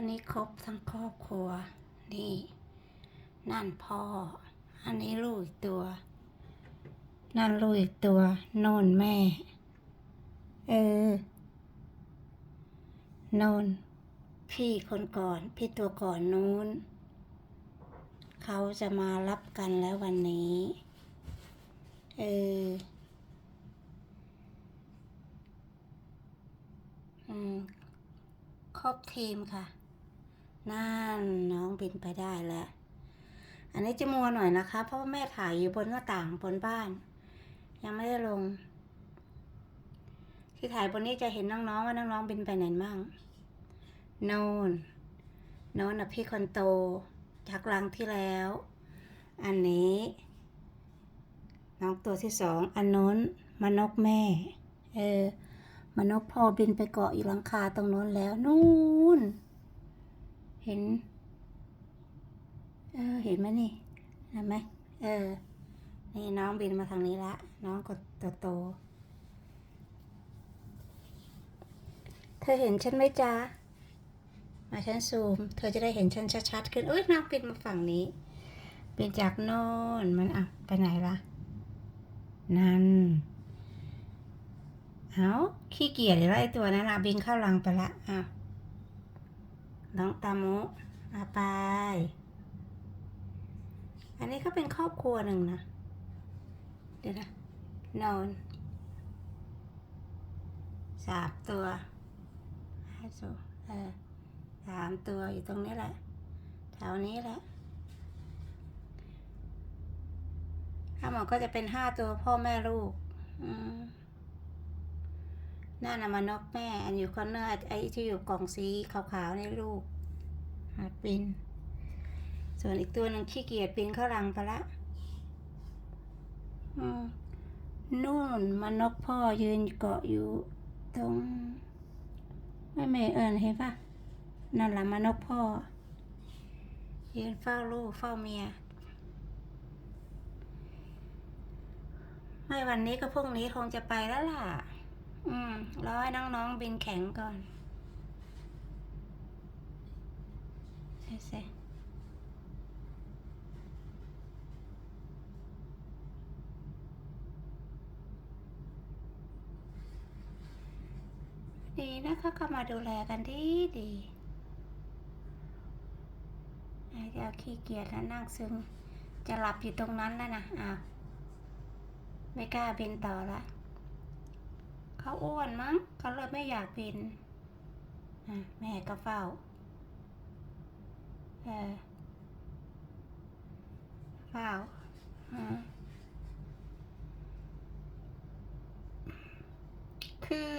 วันนี้ครบทั้งครอบครัว นี่ นั่นพ่อ อันนี้ลูกอีกตัว นั่นลูกอีกตัวโน่นแม่ เออโน่นพี่คนก่อน พี่ตัวก่อนนู้น เขาจะมารับกันแล้ววันนี้ เอออืมครบทีมค่ะ นั่นน้องบินไปได้แล้ว อันนี้จะมัวหน่อยนะคะ เพราะว่าแม่ถ่ายอยู่บนหน้าต่างบนบ้าน ยังไม่ได้ลง ที่ถ่ายบนนี้จะเห็นน้องๆว่าน้องๆบินไปไหนมั่งโนนโนนนะพี่คนโต จากรังที่แล้ว อันนี้ น้องตัวที่สองอันโน้นมนกแม่ เออมนกพ่อบินไปเกาะอยู่หลังคาตรงโน้นแล้วนู่น เห็น เออ เห็นไหมนี่เห็นไหมเออ นี่น้องบินมาทางนี้ละ น้องก็โตโต เธอเห็นฉันไหมจ๊ะ มาฉันซูม เธอจะได้เห็นฉันชัดๆขึ้นเอ้ยน้องบินมาฝั่งนี้บินจากโน่นมันอะไปไหนละนั่น เอาขี้เกียจหรือไอตัวนั้นละบินเข้ารังไปละอ้าว น้องตามุมาไปอันนี้ก็เป็นครอบครัวหนึ่งนะ เดี๋ยวนะ นอน สามตัวห้าตัวเออสามตัวอยู่ตรงนี้แหละแถวนี้แหละถ้าหมดก็จะเป็นห้าตัวพ่อแม่ลูก อืม นั่นน่ะมานกแม่ อันอยู่คอนเนอร์ไอ้ที่อยู่กล่องสีขาวๆในลูกหัดปีนส่วนอีกตัวหนึ่งขี้เกียจปีนเข้ารังไปละอืมนู่นมานกพ่อยืนเกาะอยู่ตรง ไม่เมเอิญเห็นปะนั่นแหละมานกพ่อ ยืนเฝ้าลูกเฝ้าเมีย ไม่วันนี้ก็พรุ่งนี้คงจะไปแล้วล่ะ อืมรอให้น้องๆบินแข็งก่อนเซ่เซ่ดีนะคะก็มาดูแลกันดีดีไอ้เจ้าขี้เกียจแล้วนั่งซึมจะหลับอยู่ตรงนั้นแล้วนะอ้าวไม่กล้าบินต่อละ เขาอ้วนมั้งเขาเลยไม่อยากบินแม่ก็เฝ้าเออเฝ้าคือ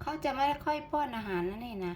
เขาจะไม่ค่อยป้อนอาหารนั่นเองนะ